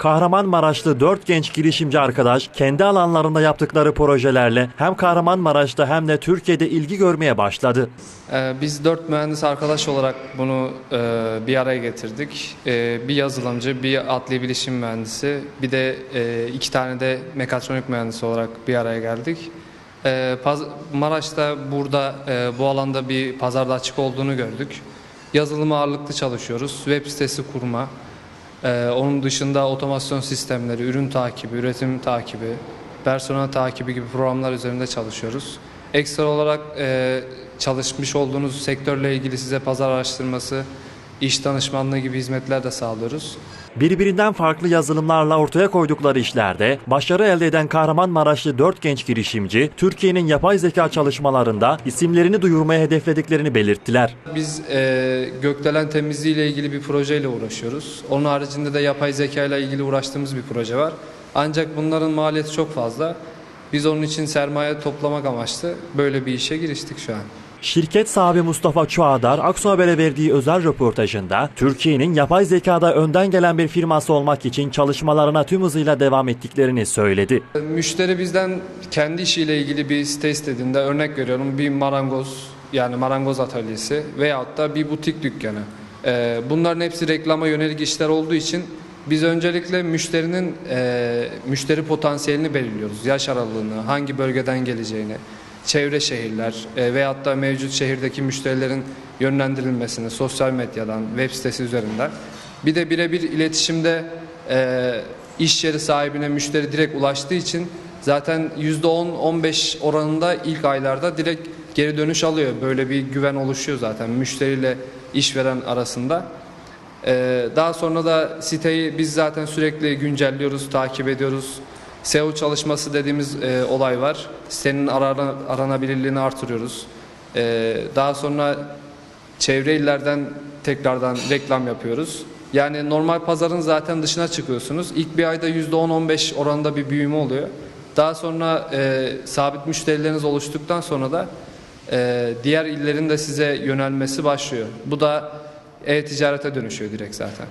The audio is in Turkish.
Kahramanmaraşlı 4 genç girişimci arkadaş kendi alanlarında yaptıkları projelerle hem Kahramanmaraş'ta hem de Türkiye'de ilgi görmeye başladı. Ee, Biz dört mühendis arkadaş olarak bunu e, bir araya getirdik. E, Bir yazılımcı, bir adli bilişim mühendisi, bir de e, iki tane de mekatronik mühendisi olarak bir araya geldik. Maraş'ta burada bu alanda bir pazarda açık olduğunu gördük. Yazılım ağırlıklı çalışıyoruz. Web sitesi kurma, e, onun dışında otomasyon sistemleri, ürün takibi, üretim takibi, personel takibi gibi programlar üzerinde çalışıyoruz. Ekstra olarak e, çalışmış olduğunuz sektörle ilgili size pazar araştırması, iş danışmanlığı gibi hizmetler de sağlıyoruz. Birbirinden farklı yazılımlarla ortaya koydukları işlerde başarı elde eden Kahramanmaraşlı 4 genç girişimci, Türkiye'nin yapay zeka çalışmalarında isimlerini duyurmaya hedeflediklerini belirttiler. Biz e, gökdelen temizliği ile ilgili bir projeyle uğraşıyoruz. Onun haricinde de yapay zeka ile ilgili uğraştığımız bir proje var. Ancak bunların maliyeti çok fazla. Biz onun için sermaye toplamak amaçlı böyle bir işe giriştik şu an. Şirket sahibi Mustafa Çuadar, Aksu Haber'e verdiği özel röportajında Türkiye'nin yapay zekada önden gelen bir firması olmak için çalışmalarına tüm hızıyla devam ettiklerini söyledi. Müşteri bizden kendi işiyle ilgili bir site istediğinde örnek veriyorum bir marangoz yani marangoz atölyesi veyahut da bir butik dükkanı. Ee, bunların hepsi reklama yönelik işler olduğu için biz öncelikle müşterinin e, müşteri potansiyelini belirliyoruz. Yaş aralığını, hangi bölgeden geleceğini, çevre şehirler e, veyahut da mevcut şehirdeki müşterilerin yönlendirilmesini sosyal medyadan, web sitesi üzerinden. Bir de birebir iletişimde e, iş yeri sahibine müşteri direkt ulaştığı için zaten %10-15 oranında ilk aylarda direkt geri dönüş alıyor. Böyle bir güven oluşuyor zaten müşteriyle işveren arasında. Ee, daha sonra da siteyi biz zaten sürekli güncelliyoruz, takip ediyoruz. SEO çalışması dediğimiz e, olay var. Sitenin arana, aranabilirliğini artırıyoruz. Ee, daha sonra çevre illerden tekrardan reklam yapıyoruz. Yani normal pazarın zaten dışına çıkıyorsunuz. İlk bir ayda %10-15 oranında bir büyüme oluyor. Daha sonra e, sabit müşterileriniz oluştuktan sonra da e, diğer illerin de size yönelmesi başlıyor. Bu da e-ticarete dönüşüyor direkt zaten.